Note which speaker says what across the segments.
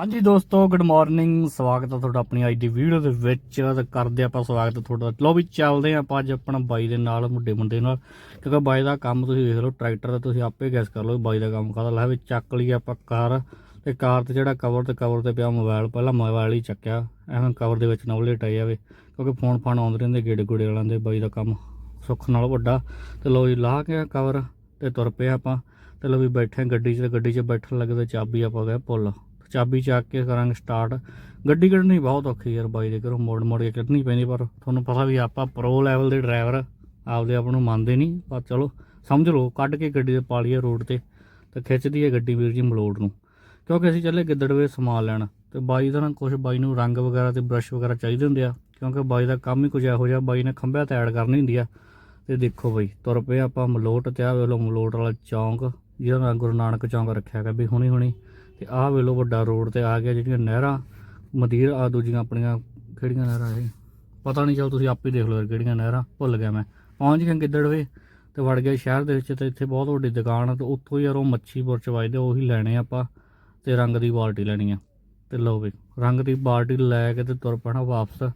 Speaker 1: ਹਾਂਜੀ ਦੋਸਤੋ good morning ਸਵਾਗਤ ਹੈ ਤੁਹਾਡਾ ਆਪਣੀ ਅੱਜ ਦੀ ਵੀਡੀਓ ਦੇ ਵਿੱਚ। ਤੇ ਕਰਦੇ ਆਪਾਂ ਸਵਾਗਤ ਤੁਹਾਡਾ। ਲੋ ਵੀ ਚੱਲਦੇ ਹਾਂ ਆਪਾਂ ਅੱਜ ਆਪਣਾ ਬਾਈ ਦੇ ਨਾਲ, ਮੁੰਡੇ ਮੁੰਡੇ ਨਾਲ। ਕਿਉਂਕਿ ਬਾਈ ਦਾ ਕੰਮ ਤੁਸੀਂ ਵੇਖ ਲਓ, ਟਰੈਕਟਰ ਦਾ ਤੁਸੀਂ ਆਪੇ ਗੈਸ ਕਰ ਲਓ ਬਾਈ ਦਾ ਕੰਮ ਕਾਹਦਾ ਲਾ। ਵੀ ਚੱਕ ਲਈ ਆਪਾਂ ਕਾਰ। ਤੇ ਕਾਰ ਤੇ ਜਿਹੜਾ ਕਵਰ ਤੇ ਕਵਰ ਤੇ ਪਿਆ ਮੋਬਾਈਲ ਪਹਿਲਾਂ ਮੋਬਾਈਲ ਹੀ ਚੱਕਿਆ। ਐਵੇਂ ਕਵਰ ਦੇ ਵਿੱਚ ਨਾ ਉਲਟ ਆਈ ਜਾਵੇ। ਕਿਉਂਕਿ ਫੋਨ ਫਾਨ ਆਉਂਦੇ ਰਹਿੰਦੇ ਗੇੜੇ ਗੋੜੇ ਵਾਲਾਂ ਦੇ, ਬਾਈ ਦਾ ਕੰਮ ਸੁੱਖ ਨਾਲ ਵੱਡਾ। ਤੇ ਲੋ ਜੀ ਲਾਹ ਕੇ ਕਵਰ ਤੇ ਤੁਰ ਪਏ ਆਪਾਂ। ਤੇ ਲੋ ਵੀ ਬੈਠੇ ਗੱਡੀ 'ਚ ਤੇ ਗੱਡੀ 'ਚ ਬੈਠਣ ਲੱਗਦੇ ਤੇ ਚਾਬੀ ਆਪਾਂ ਗਏ ਪੁੱਲ। ਚਾਬੀ ਚੱਕ ਕੇ ਕਰਾਂਗੇ ਸਟਾਰਟ ਗੱਡੀ ਕੱਢਣੀ ਬਹੁਤ ਔਖੀ ਯਾਰ ਬਾਈ ਦੇ ਘਰੋਂ, ਮੋੜ ਮੋੜ ਕੇ ਕੱਢਣੀ ਪੈਂਦੀ ਪਰ ਤੁਹਾਨੂੰ ਪਤਾ ਵੀ ਆਪਾਂ ਪ੍ਰੋ ਲੈਵਲ ਦੇ ਡਰਾਈਵਰ ਆਪਦੇ ਆਪ ਨੂੰ ਮੰਨਦੇ ਨਹੀਂ, ਪਰ ਚਲੋ, ਸਮਝ ਲਓ, ਕੱਢ ਕੇ ਗੱਡੀ ਦੇ ਪਾਲੀਏ ਰੋਡ ਤੇ, ਤਾਂ ਖਿੱਚਦੀ ਹੈ ਗੱਡੀ ਵੀਰ ਜੀ ਮਲੋੜ ਨੂੰ। ਕਿਉਂਕਿ ਅਸੀਂ ਚੱਲੇ ਗਿੱਦੜਵੇ ਸਮਾਨ ਲੈਣ, ਤੇ ਬਾਈ ਦਾ ਨਾ ਕੁਝ ਬਾਈ ਨੂੰ ਰੰਗ ਵਗੈਰਾ ਤੇ ਬ੍ਰਸ਼ ਵਗੈਰਾ ਚਾਹੀਦੇ ਹੁੰਦੇ ਆ, ਕਿਉਂਕਿ ਬਾਈ ਦਾ ਕੰਮ ਹੀ ਕੁਝ ਇਹੋ ਜਿਹਾ, ਬਾਈ ਨੇ ਖੰਭਿਆਂ ਤੇ ਐਡ ਕਰਨੀ ਹੁੰਦੀ ਆ। ਤੇ ਦੇਖੋ ਬਈ, ਤੁਰ ਪਏ ਆਪਾਂ ਮਲੋਟ ਤੇ ਆ ਵੇਲੋ ਮਲੋਟ ਵਾਲਾ ਚੌਂਕ, ਜਿਹਦਾ ਨਾਂ ਗੁਰੂ ਨਾਨਕ ਚੌਂਕ ਰੱਖਿਆ ਗਿਆ ਵੀ ਹੁਣੀ ਹੁਣੀ। ਤੇ ਆਹ ਵੇਲੋ ਵੱਡਾ ਰੋਡ ਤੇ ਆ ਗਿਆ ਜਿਹੜੀਆਂ ਨਹਿਰਾਂ ਮਦੀਰ ਆ ਦੂਜੀਆਂ ਆਪਣੀਆਂ ਕਿਹੜੀਆਂ ਨਹਿਰਾਂ ਇਹ? ਪਤਾ ਨਹੀਂ ਚੱਲ ਤੁਸੀਂ ਆਪੇ ਦੇਖ ਲਓ ਯਾਰ ਕਿਹੜੀਆਂ ਨਹਿਰਾਂ, ਭੁੱਲ ਗਿਆ ਮੈਂ। ਪਹੁੰਚ ਗਿਆ ਗਿੱਦੜਵੇ ਤੇ ਵੜ ਗਿਆ ਸ਼ਹਿਰ ਦੇ ਵਿੱਚ ਤੇ ਇੱਥੇ ਬਹੁਤ ਵੱਡੀ ਦੁਕਾਨ ਆ ਤੇ ਉੱਥੋਂ ਯਾਰ ਉਹ ਮੱਛੀ ਬੁਰਚ ਵਜਦੇ ਉਹੀ ਲੈਣੇ ਆਪਾਂ ਤੇ ਰੰਗ ਦੀ ਬਾਲਟੀ ਲੈਣੀ ਆ। ਤੇ ਲਓ ਵੀ, ਰੰਗ ਦੀ ਬਾਲਟੀ ਲੈ ਕੇ ਤੇ ਤੁਰ ਪੈਣਾ ਵਾਪਸ।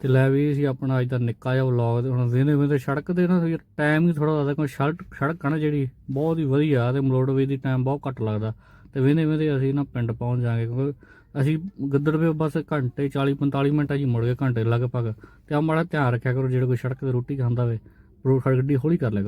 Speaker 1: ਤੇ ਲੈ ਵੀ ਸੀ ਆਪਣਾ ਅੱਜ ਦਾ ਨਿੱਕਾ ਜਿਹਾ ਵਲੌਗ ਤੇ ਹੁਣ ਵੇਨੇ ਵੇਨੇ ਸੜਕ ਤੇ ਨਾ ਟਾਈਮ ਹੀ ਥੋੜਾ ਲੱਗਦਾ ਕੋਈ ਸੜਕ ਸੜਕ ਆ ਨਾ ਜਿਹੜੀ ਬਹੁਤ ਹੀ ਵਧੀਆ ਤੇ ਮਲੋੜਵੇ ਦੀ ਟਾਈਮ ਬਹੁਤ ਘੱਟ ਲੱਗਦਾ। ਤੇ ਵੇਨੇ ਵੇਨੇ ਅਸੀਂ ਨਾ ਪਿੰਡ ਪਹੁੰਚ ਜਾਾਂਗੇ ਕਿਉਂਕਿ ਅਸੀਂ ਗਿੱਦੜਵੇ ਬਸ ਘੰਟੇ 40 45 ਮਿੰਟਾਂ 'ਚ ਮੁੜ ਗਏ ਘੰਟੇ ਲਗਭਗ। ਤੇ ਆ ਮਾੜਾ ਧਿਆਨ ਰੱਖਿਆ ਕਰੋ, ਜਿਹੜੇ ਕੋਈ ਸੜਕ ਤੇ ਰੋਟੀ ਖਾਂਦਾ ਹੋਵੇ ਰੋਡ ਗੱਡੀ ਹੌਲੀ ਕਰ ਲਿਆ